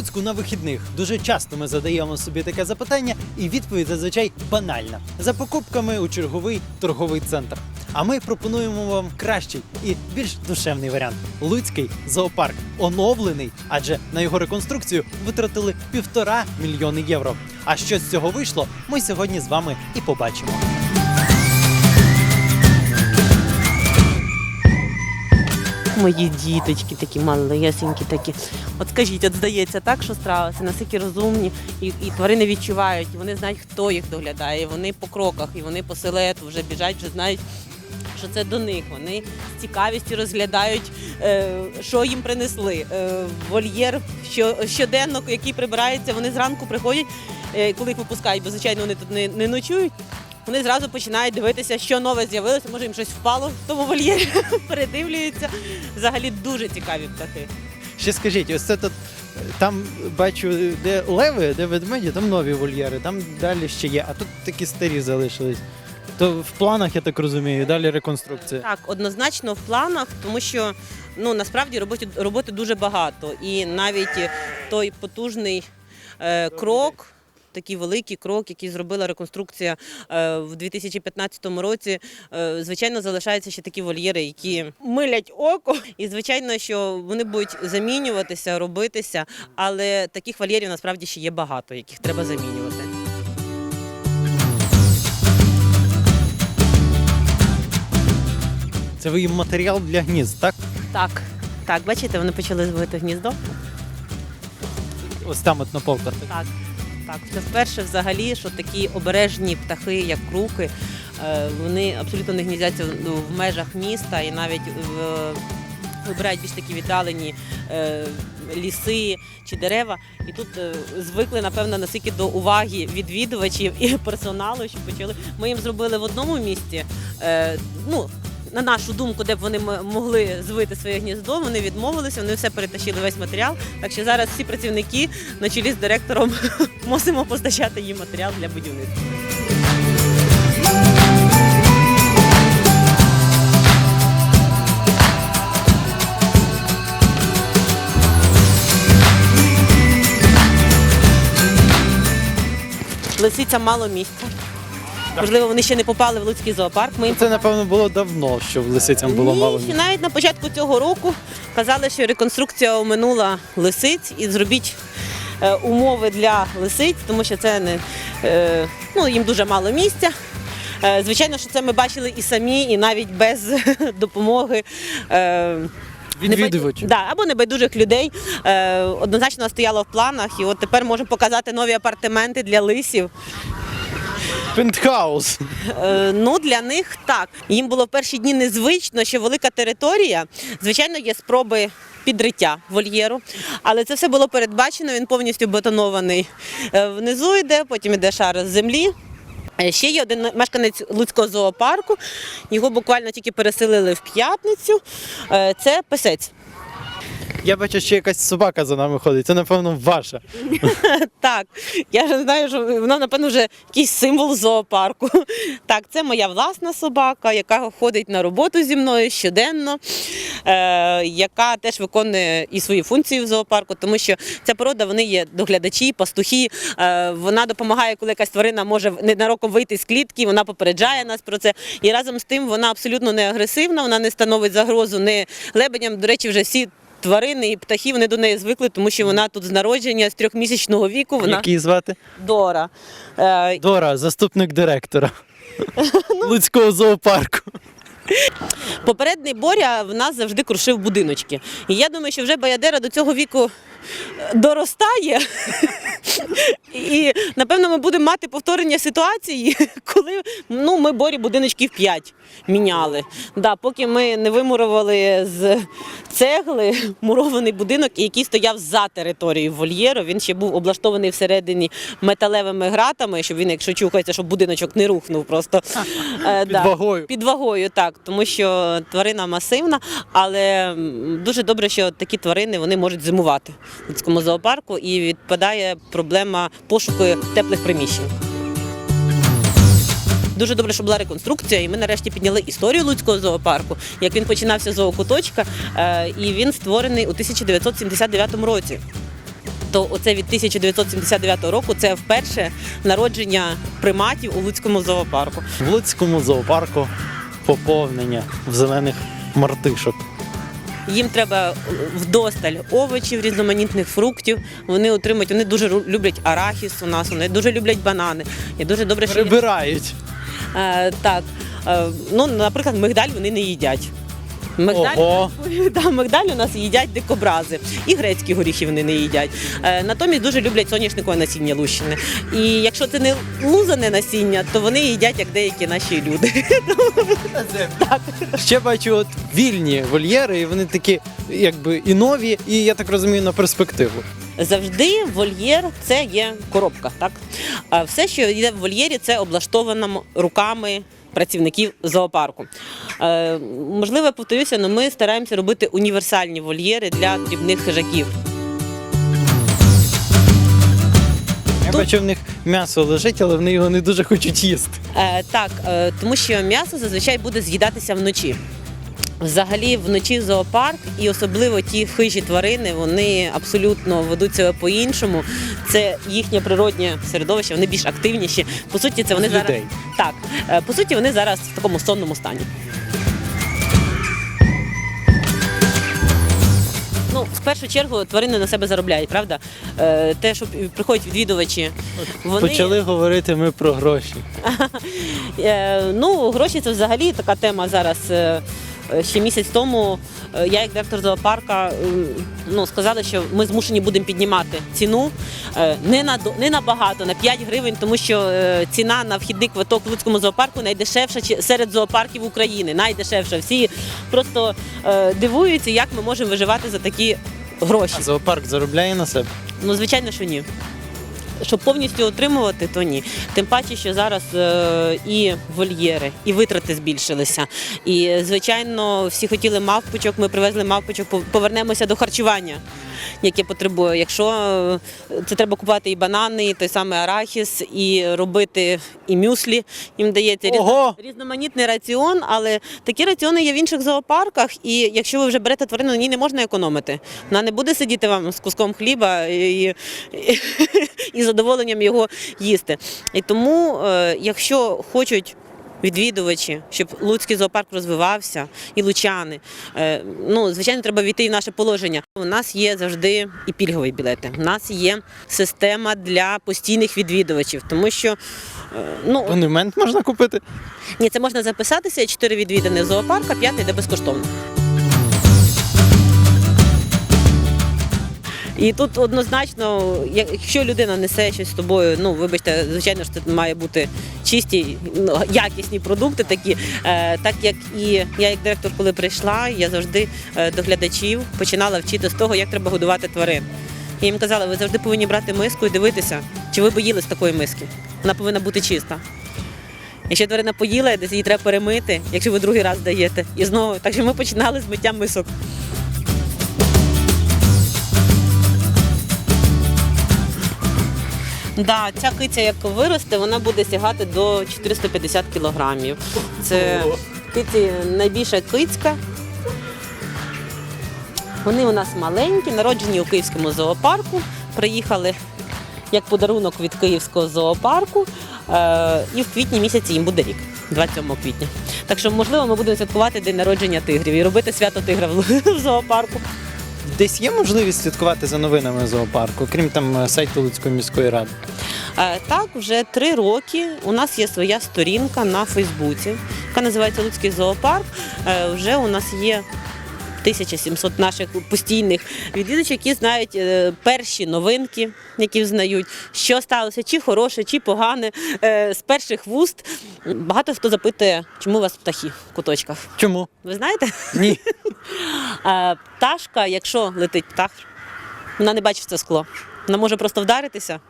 Луцьку на вихідних? Дуже часто ми задаємо собі таке запитання, і відповідь зазвичай банальна: за покупками у черговий торговий центр. А ми пропонуємо вам кращий і більш душевний варіант Луцький зоопарк, оновлений, адже на його реконструкцію витратили півтора мільйони євро. А що з цього вийшло, ми сьогодні з вами і побачимо. Мої діточки такі малесенькі такі. От скажіть, от здається так, що страуси настільки розумні, і, і тварини відчувають, і вони знають, хто їх доглядає, вони по кроках, і вони по силуету вже біжать, вже знають. Що це до них? Вони з цікавістю розглядають, е, що їм принесли. Е, вольєр що, щоденно, який прибирається, вони зранку приходять, е, коли їх випускають, бо звичайно вони тут не, не ночують. Вони зразу починають дивитися, що нове з'явилося, може їм щось впало в тому вольєрі, передивлюються. Взагалі дуже цікаві птахи. Ще скажіть, ось це тут там бачу, де леви, де ведмеді, там нові вольєри, там далі ще є, а тут такі старі залишились. То в планах, я так розумію, далі реконструкція. Так, однозначно в планах, тому що ну насправді роботи, роботи дуже багато. І навіть той потужний е, крок. Такий великий крок, який зробила реконструкція е, в 2015 році. Е, звичайно, залишаються ще такі вольєри, які милять око. І звичайно, що вони будуть замінюватися, робитися. Але таких вольєрів насправді ще є багато, яких треба замінювати. Це ви їм матеріал для гнізд, так? Так, так, бачите, вони почали звити гніздо. Ось там от на полках. Так, так. Це вперше взагалі, що такі обережні птахи, як круки, е, вони абсолютно не гніздяться в- в межах міста і навіть вибирають більш такі віддалені е, ліси чи дерева. І тут е, звикли, напевно, настільки до уваги відвідувачів і персоналу, що почали. Ми їм зробили в одному місці. е, Ну, на нашу думку, де б вони могли звити своє гніздо, вони відмовилися, вони все перетащили весь матеріал. Так що зараз всі працівники на чолі з директором мусимо постачати їм матеріал для будівництва. Лисиця мало місця. Можливо, вони ще не попали в Луцький зоопарк. Ми їм Це, напевно, було давно, що в лисицям було мало. місця. навіть на початку цього року казали, що реконструкція оминула лисиць і зробіть е, умови для лисиць, тому що це не е, ну, їм дуже мало місця. Е, звичайно, що це ми бачили і самі, і навіть без допомоги. Е, Відвідувачів. Да, або небайдужих людей. Е, однозначно стояло в планах, і от тепер можемо показати нові апартаменти для лисів. Пентхаус. Е, Ну, для них так. Їм було в перші дні незвично, що велика територія. Звичайно, є спроби підриття вольєру, але це все було передбачено. Він повністю бетонований. Е, Внизу йде, потім йде шар з землі. Е, Ще є один мешканець Луцького зоопарку. Його буквально тільки переселили в п'ятницю. Це писець. Я бачу, що якась собака за нами ходить. Це, напевно, ваша. Так, я ж знаю, що вона, напевно, вже якийсь символ зоопарку. Так, це моя власна собака, яка ходить на роботу зі мною щоденно, е, яка теж виконує і свої функції в зоопарку, тому що ця порода вони є доглядачі, пастухи. Е, вона допомагає, коли якась тварина може ненароком вийти з клітки, вона попереджає нас про це. І разом з тим вона абсолютно не агресивна, вона не становить загрозу не лебедям. До речі, вже всі. Тварини і птахи вони до неї звикли, тому що вона тут з народження, з трьохмісячного віку. Вона Як її звати? Дора. Е, Дора, заступник директора. Ну. Луцького зоопарку. Попередній Боря в нас завжди крушив будиночки. І я думаю, що вже Баядера до цього віку е, доростає. І напевно ми будемо мати повторення ситуації, коли ну, ми Борі будиночків 5 міняли. Да, поки ми не вимурували з цегли мурований будинок, який стояв за територією вольєру. Він ще був облаштований всередині металевими гратами, щоб він, якщо чухається, щоб будиночок не рухнув просто. Е, Під вагою. Під вагою, так, тому що тварина масивна, але дуже добре, що такі тварини вони можуть зимувати в Луцькому зоопарку і відпадає проблема пошуку теплих приміщень. Дуже добре, що була реконструкція, і ми нарешті підняли історію Луцького зоопарку. Як він починався з зоокуточка, е, і він створений у 1979 році. то оце від 1979 року це вперше народження приматів у Луцькому зоопарку. В Луцькому зоопарку поповнення в зелених мартишок. Їм треба вдосталь овочів, різноманітних фруктів. Вони отримують, вони дуже люблять арахіс у нас, вони дуже люблять банани. І дуже добре, що Прибирають. Е, так. Е, ну, наприклад, мигдаль вони не їдять. Мигдаль, Ого. да, мигдаль у нас їдять дикобрази, і грецькі горіхи вони не їдять. Е, натомість дуже люблять соняшникове насіння лущене. І якщо це не лузане насіння, то вони їдять як деякі наші люди. Ще бачу от вільні вольєри, і вони такі, якби і нові, і я так розумію, на перспективу. Завжди вольєр це є коробка. Так? А все, що йде в вольєрі, це облаштовано руками працівників зоопарку. Е, можливо, я повторюся, але ми стараємося робити універсальні вольєри для дрібних хижаків. Я бачу, в них м'ясо лежить, але вони його не дуже хочуть їсти. Е, так, е, тому що м'ясо зазвичай буде з'їдатися вночі. Взагалі, вночі зоопарк, і особливо ті хижі тварини, вони абсолютно ведуть себе по-іншому. Це їхнє природнє середовище, вони більш активніші. По суті, це вони З зараз людей. так. е, По суті, вони зараз в такому сонному стані. Ну, в першу чергу тварини на себе заробляють, правда? Е, Те, що приходять відвідувачі, вони Почали говорити ми про гроші. Е, Ну, гроші це взагалі така тема зараз. Е, е, Ще місяць тому е, я, як директор зоопарка, е, ну, сказала, що ми змушені будемо піднімати ціну е, не на не набагато, на 5 гривень, тому що е, ціна на вхідний квиток в Луцькому зоопарку найдешевша серед зоопарків України. Найдешевша. Всі просто е, дивуються, як ми можемо виживати за такі гроші. А зоопарк заробляє на себе. Ну, звичайно, що ні. Щоб повністю отримувати, то ні. Тим паче, що зараз е, і вольєри, і витрати збільшилися. І, звичайно, всі хотіли мавпочок, ми привезли мавпочок, пов- повернемося до харчування, яке потребує. Якщо е, це треба купувати і банани, і той самий арахіс, і робити і мюслі, їм дається Ого! різноманітний раціон, але такі раціони є в інших зоопарках, і якщо ви вже берете тварину, на ній не можна економити. Вона не буде сидіти вам з куском хліба і, і, і задоволенням його їсти. І тому, е, якщо хочуть. Відвідувачі, щоб Луцький зоопарк розвивався, і лучани. Е, ну, звичайно, треба війти в наше положення. У нас є завжди і пільгові білети. У нас є система для постійних відвідувачів, тому що е, ну, Абонемент можна купити. ні, це можна записатися, чотири відвідини зоопарка, п'ятий йде безкоштовно. І тут однозначно, якщо людина несе щось з тобою, ну вибачте, звичайно ж це має бути чисті, ну, якісні продукти такі. Е, так як і я як директор, коли прийшла, я завжди е, до глядачів починала вчити з того, як треба годувати тварин. Я їм казала, ви завжди повинні брати миску і дивитися, чи ви боїли з такої миски. Вона повинна бути чиста. Якщо тварина поїла, десь її треба перемити, якщо ви другий раз даєте. І знову. Так що ми починали з миття мисок. Да, ця киця, як виросте, вона буде сягати до 450 кілограмів. Це киці найбільша кицька. Вони у нас маленькі, народжені у Київському зоопарку. Приїхали як подарунок від Київського зоопарку. Е, і в квітні місяці їм буде рік, 27 квітня. Так що, можливо, ми будемо святкувати день народження тигрів і робити свято тигра в в зоопарку. Десь є можливість слідкувати за новинами зоопарку, крім там сайту Луцької міської ради. Е, Так, вже три роки у нас є своя сторінка на Фейсбуці, яка називається Луцький зоопарк. Е, Вже у нас є 1700 наших постійних відвідувачів, які знають е, перші новинки, які знають, що сталося, чи хороше, чи погане, е, з перших вуст. Багато хто запитує, чому у вас птахи в куточках. Чому? Ви знаєте? Ні. Пташка, якщо летить птах, вона не бачить це скло. Вона може просто вдаритися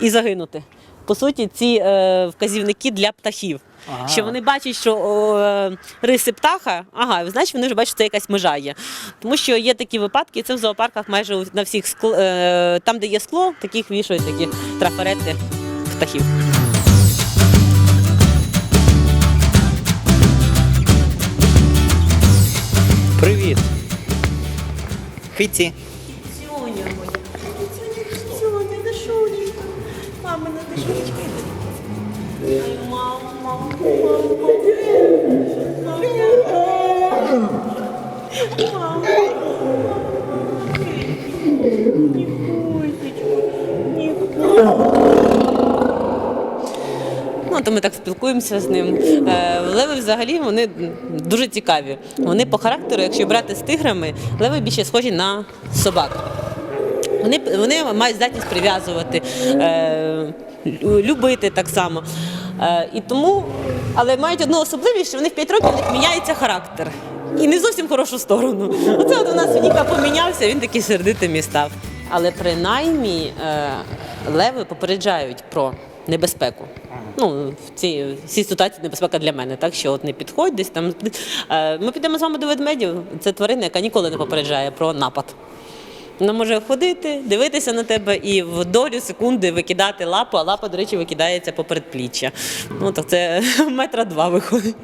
і загинути. По суті, ці е, вказівники для птахів. Ага. Що вони бачать, що о, е, риси птаха, ага, значить вони вже бачать, що це якась межа є. Тому що є такі випадки, і це в зоопарках майже на всіх скл... е, там, де є скло, таких вішають такі трафарети птахів. Привіт. Киці. Кицюня Мамина душечка. Ай, мама, мама, мама. Ну, то ми так спілкуємося з ним. Е, Леви взагалі вони дуже цікаві. Вони по характеру, якщо брати з тиграми, леви більше схожі на собак. Вони, вони мають здатність прив'язувати, е, любити так само. Е, і тому, але мають одну особливість, що вони в 5 років міняється характер. І не зовсім хорошу сторону. Оце от у нас Ніка помінявся, він такий сердитим і став. Але принаймні е, леви попереджають про небезпеку. Ну, в цій, в цій ситуації небезпека для мене, так що от не підходь десь там. Е, ми підемо з вами до ведмедів. Це тварина, яка ніколи не попереджає про напад. Вона може ходити, дивитися на тебе і в долю секунди викидати лапу, а лапа, до речі, викидається по передпліччя. Ну, так це метра два виходить.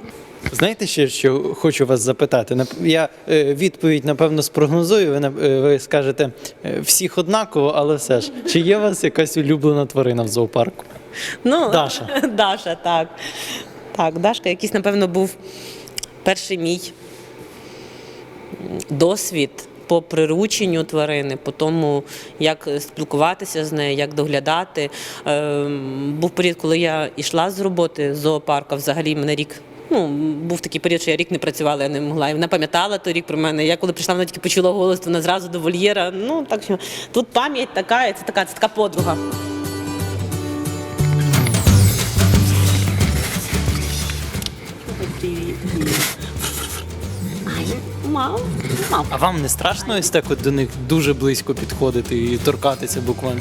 Знаєте ще, що хочу вас запитати? Я е, відповідь, напевно, спрогнозую. Ви, е, ви скажете е, всіх однаково, але все ж. Чи є у вас якась улюблена тварина в зоопарку? Ну, Даша. Даша, так. Так, Дашка, якийсь, напевно, був перший мій досвід по прирученню тварини, по тому, як спілкуватися з нею, як доглядати. Ем, Був період, коли я йшла з роботи з зоопарка, взагалі мене рік. Ну, був такий період, що я рік не працювала, я не могла. І вона пам'ятала той рік про мене. Я коли прийшла, вона тільки почула голос, вона зразу до вольєра. Ну, так що тут пам'ять така, і це така, це така подруга. Привіт. Ай, не мав. А вам не страшно ось так от до них дуже близько підходити і торкатися буквально?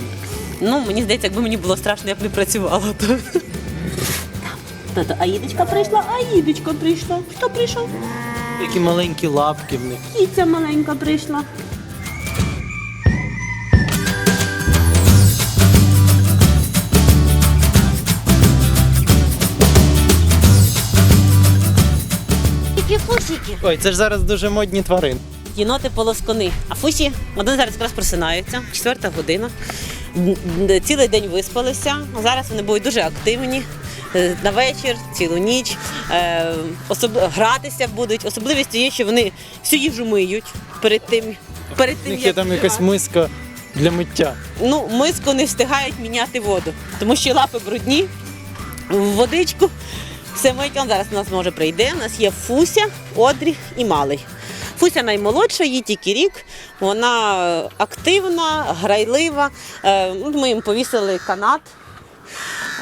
Ну, мені здається, якби мені було страшно, я б не працювала. То... Тато, Аїдочка прийшла, Аїдочка прийшла. Хто прийшов? Які маленькі лапки в них. Кіця маленька прийшла. Ой, це ж зараз дуже модні тварини. Єноти полоскони. А фусі один зараз якраз просинаються, четверта година. Цілий день виспалися. Зараз вони будуть дуже активні. е, На вечір, цілу ніч. Е, особ... Гратися будуть. Особливістю є, що вони всю їжу миють перед тим. Перед тим них є там якась миска для миття. Ну, миску не встигають міняти воду, тому що лапи брудні, в водичку. Мить, зараз у нас може прийде. У нас є Фуся, Одрі і Малий. Фуся наймолодша, їй тільки рік. Вона е, активна, грайлива. Е, ну, Ми їм повісили канат.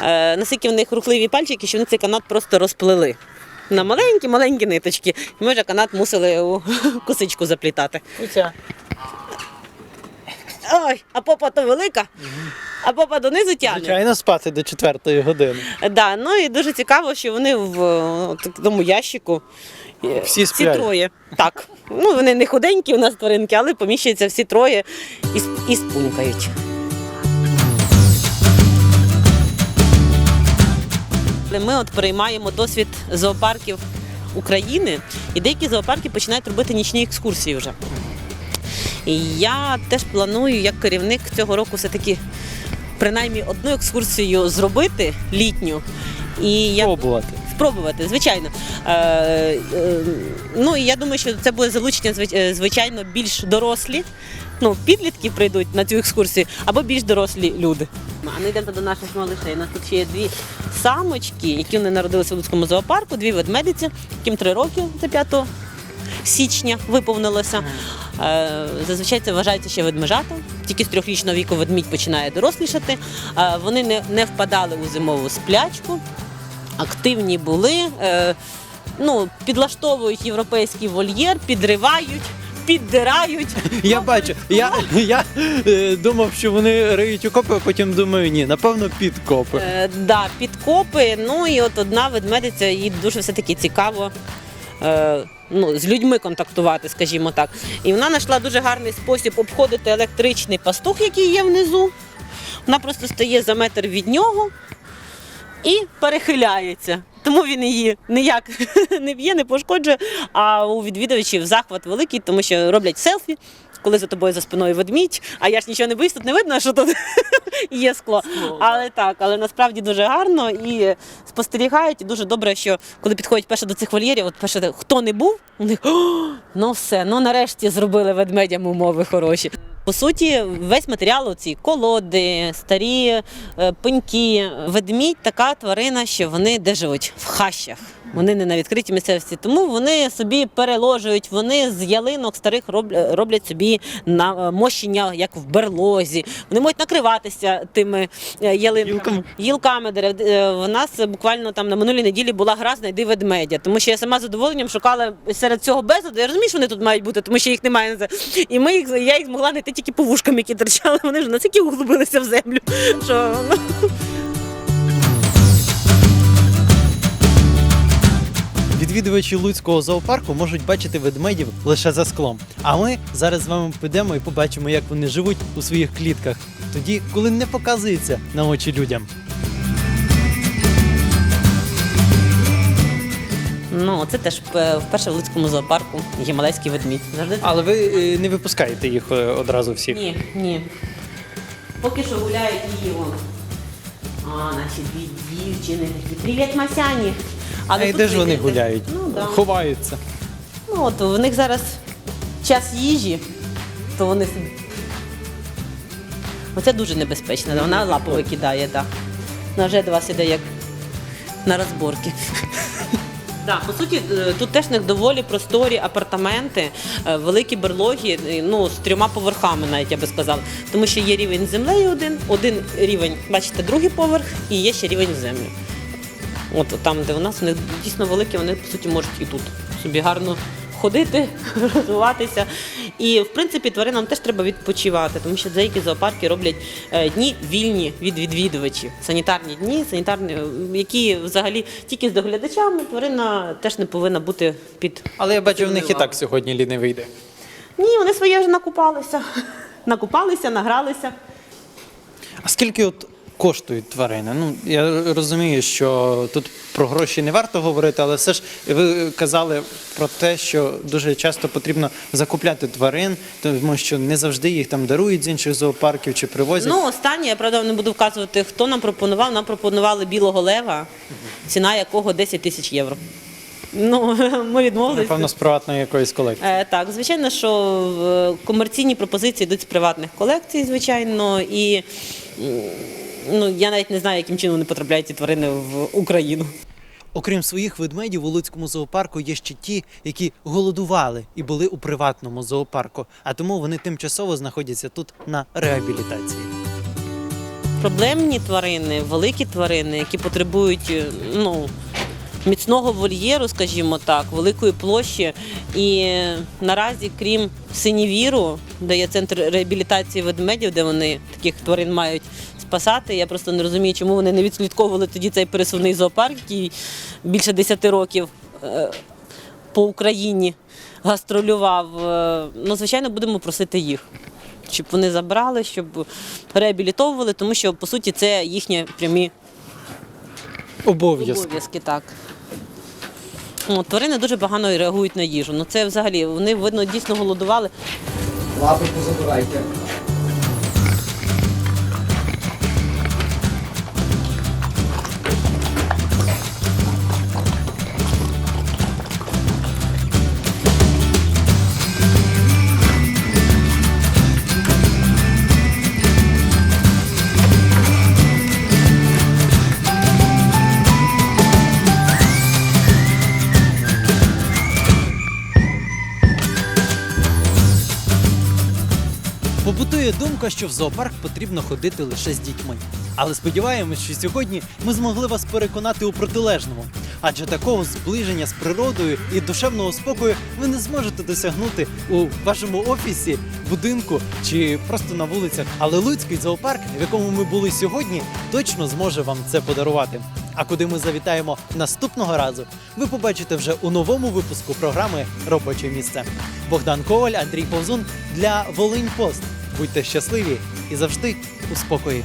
Е, Наскільки в них рухливі пальчики, що вони цей канат просто розплели. На маленькі-маленькі ниточки. Ми вже канат мусили у косичку заплітати. Ой, а попа то велика, а попа донизу тягне. Звичайно, спати до четвертої години. Да, ну і дуже цікаво, що вони в е, такому ящику. е, Всі сплять. троє. Так. Ну, вони не худенькі у нас тваринки, але поміщуються всі троє і, сп- і спунькають. Але Ми от переймаємо досвід зоопарків України, і деякі зоопарки починають робити нічні екскурсії вже. Я теж планую, як керівник цього року, все-таки принаймні одну екскурсію зробити літню. І я Пробувати. спробувати, звичайно. Е, е, ну і я думаю, що це буде залучення звич- е, звичайно більш дорослі. Ну, підлітки прийдуть на цю екскурсію, або більш дорослі люди. А ми йдемо до наших малишей. У нас тут ще є дві самочки, які вони народилися в Луцькому зоопарку, дві ведмедиці, яким три роки це 5 січня виповнилося. Е, Зазвичай це вважається ще ведмежата. Тільки з трьохрічного віку ведмідь починає дорослішати. Е, Вони не, не впадали у зимову сплячку активні були, е, ну, підлаштовують європейський вольєр, підривають, піддирають. Я бачу, я, я е, думав, що вони риють окопи, а потім думаю, ні, напевно, підкопи. Е, да, підкопи. Ну і от одна ведмедиця, їй дуже все-таки цікаво. Е, Ну, з людьми контактувати, скажімо так. І вона знайшла дуже гарний спосіб обходити електричний пастух, який є внизу. Вона просто стає за метр від нього і перехиляється. Тому він її ніяк не б'є, не пошкоджує. А у відвідувачів захват великий, тому що роблять селфі коли за тобою за спиною ведмідь, а я ж нічого не боюсь, тут не видно, що тут є скло. Але так, але насправді дуже гарно і спостерігають. І дуже добре, що коли підходять перше до цих вольєрів, от перше, хто не був, у них ну все, ну нарешті зробили ведмедям умови хороші. По суті, весь матеріал ці колоди, старі е, пеньки. Ведмідь така тварина, що вони де живуть в хащах. Вони не на відкритій місцевості, тому вони собі переложують. Вони з ялинок старих роблять собі на мощення, як в берлозі. Вони можуть накриватися тими е, ялинками. Гілками. Дерев. Е, В нас буквально там на минулій неділі була гра знайди ведмедя, тому що я сама з задоволенням шукала серед цього безладу. Я розумію, що вони тут мають бути, тому що їх немає. І ми їх я їх змогла знайти тільки по вушкам, які торчали. Вони вже настільки углубилися в землю. Що Відвідувачі Луцького зоопарку можуть бачити ведмедів лише за склом. А ми зараз з вами підемо і побачимо, як вони живуть у своїх клітках, тоді, коли не показується на очі людям. Ну це теж е, вперше в Луцькому зоопарку є малайський ведмідь. Завжди Але ви е, не випускаєте їх е, одразу всіх. Ні, ні. Поки що гуляють її вон. А, наші дві дівчини такі. Привіт, Масяні. А і тут де ж вони вийдете. гуляють? Ну, да. Ховаються. Ну от в них зараз час їжі, то вони собі. Оце дуже небезпечно, вона лапу викидає, так. Вона вже до вас іде як на розборки. Так, по суті, е, тут теж не доволі просторі апартаменти, е, великі берлоги, ну, з трьома поверхами, навіть я би сказала. Тому що є рівень землею один, один рівень, бачите, другий поверх, і є ще рівень землі. От там, де у нас, вони дійсно великі, вони по суті можуть і тут собі гарно ходити, розвиватися. І в принципі тваринам теж треба відпочивати, тому що деякі зоопарки роблять е, дні вільні від відвідувачів, санітарні дні, санітарні, е, які взагалі тільки з доглядачами тварина теж не повинна бути під. Але я бачу, в них і так сьогодні лі не вийде. Ні, вони своє вже накупалися. Накупалися, награлися. А скільки от коштують тварини? Ну я розумію, що тут про гроші не варто говорити, але все ж ви казали про те, що дуже часто потрібно закупляти тварин, тому що не завжди їх там дарують з інших зоопарків чи привозять. Ну, останнє, я правда не буду вказувати, хто нам пропонував. Нам пропонували білого лева, ціна якого 10 тисяч євро. Ну, ми відмовилися. Напевно, з приватної якоїсь колекції. Е, так, звичайно, що е, комерційні пропозиції йдуть з приватних колекцій, звичайно, і ну, я навіть не знаю, яким чином вони потрапляють ці тварини в Україну. Окрім своїх ведмедів, у Луцькому зоопарку є ще ті, які голодували і були у приватному зоопарку, а тому вони тимчасово знаходяться тут на реабілітації. Проблемні тварини, великі тварини, які потребують е, ну, міцного вольєру, скажімо так, великої площі. І наразі, крім синівіру, де є центр реабілітації ведмедів, де вони таких тварин мають спасати. Я просто не розумію, чому вони не відслідковували тоді цей пересувний зоопарк, який більше 10 років е, по Україні гастролював. Е, Ну, звичайно, будемо просити їх. Щоб вони забрали, щоб реабілітовували, тому що по суті це їхні прямі Обов'язки. обов'язки. Так. Ну, тварини дуже погано реагують на їжу. Ну це взагалі вони видно дійсно голодували. Лапи позабирайте. Думка, що в зоопарк потрібно ходити лише з дітьми. Але сподіваємось, що сьогодні ми змогли вас переконати у протилежному. Адже такого зближення з природою і душевного спокою ви не зможете досягнути у вашому офісі, будинку чи просто на вулицях. Але Луцький зоопарк, в якому ми були сьогодні, точно зможе вам це подарувати. А куди ми завітаємо наступного разу, ви побачите вже у новому випуску програми Робоче місце. Богдан Коваль, Андрій Повзун для Волинь Пост. Будьте щасливі і завжди у спокої.